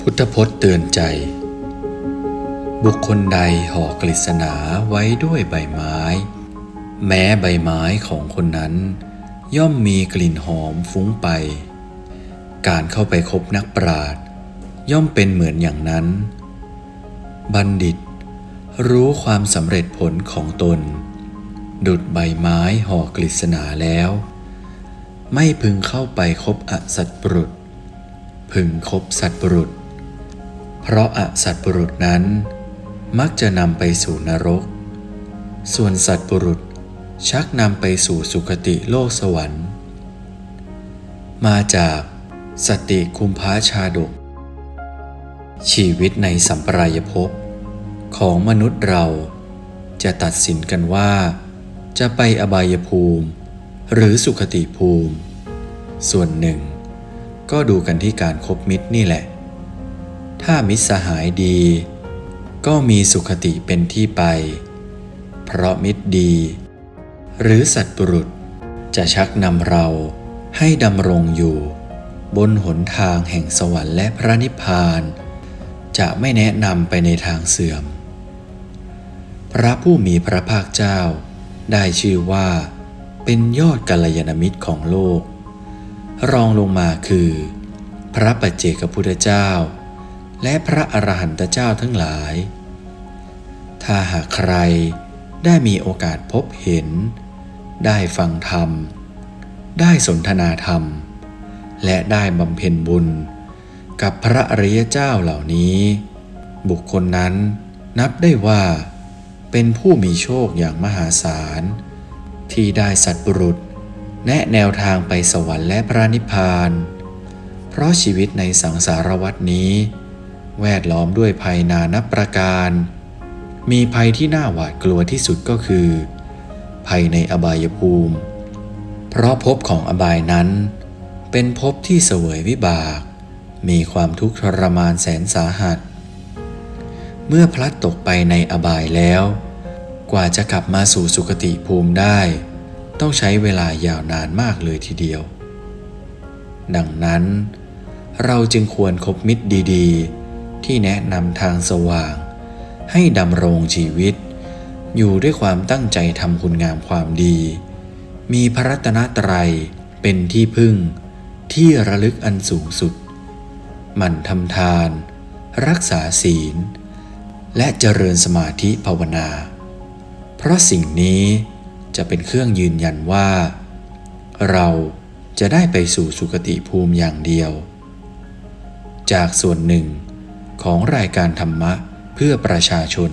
พุทธพจน์เตือนใจ บุคคลใดห่อกฤษณาไว้ด้วยใบไม้ แม้ใบไม้ของคนนั้น ย่อมมีกลิ่นหอมฟุ้งไป การเข้าไปคบนักปราชญ์ย่อมเป็นเหมือนอย่างนั้น บัณฑิต รู้ความสำเร็จผลของตน ดุดใบไม้ห่อกฤษณาแล้ว ไม่พึงเข้าไปคบอสัตว์ปรุษ พึงคบสัตว์ปรุษ เพราะอสัตว์ปรุษนั้น มักจะนำไปสู่นรก ส่วนสัตว์ปรุษชักนำไปสู่สุคติโลกสวรรค์ มาจากสติคุมพาชาดก ชีวิตในสัมปรายภพของมนุษย์เราจะตัดสินกันว่า จะไปอบายภูมิ หรือสุขติภูมิ ส่วนหนึ่ง ก็ดูกันที่การครบมิตรนี่แหละ ถ้ามิตรสหายดี ก็มีสุขติเป็นที่ไป เพราะมิตรดี หรือสัตว์ปรุษจะชักนำเราให้ดำรงอยู่ บนหนทางแห่งสวรรค์และพระนิพพาน จะไม่แนะนำไปในทางเสื่อม พระผู้มีพระภาคเจ้า ได้ชื่อว่า เป็นยอดกัลยาณมิตรของโลก รองลงมาคือ พระปัจเจกพุทธเจ้า และพระอรหันตเจ้าทั้งหลาย ถ้าหากใครได้มีโอกาสพบเห็น ได้ฟังธรรม ได้สนทนาธรรม และได้บำเพ็ญบุญ กับพระอริยเจ้าเหล่านี้ บุคคลนั้นนับได้ว่า เป็นผู้มีโชคอย่างมหาศาล ที่ได้สัตบุรุษ แนะแนวทางไปสวรรค์และพระนิพพาน เพราะชีวิตในสังสารวัฏนี้ แวดล้อมด้วยภัยนานับประการ มีภัยที่น่าหวาดกลัวที่สุดก็คือ ภัยในอบายภูมิ เพราะภพของอบายนั้น เป็นภพที่เสวยวิบาก มีความทุกข์ทรมานแสนสาหัส เมื่อพลัดตกไปในอบายแล้ว กว่าจะกลับมาสู่สุคติภูมิได้ ต้องใช้เวลายาวนานมากเลยทีเดียว ดังนั้น เราจึงควรคบมิตรดีๆ ที่แนะนำทางสว่าง ให้ดำรงชีวิต อยู่ด้วยความตั้งใจทำคุณงามความดี มีพระรัตนตรัยเป็นที่พึ่ง ที่ระลึกอันสูงสุด หมั่นทำทาน รักษาศีล และเจริญสมาธิภาวนา เพราะสิ่งนี้ จะเป็นเครื่องยืนยันว่า เราจะได้ไปสู่สุคติภูมิอย่างเดียว จากส่วนหนึ่งของรายการธรรมะเพื่อประชาชน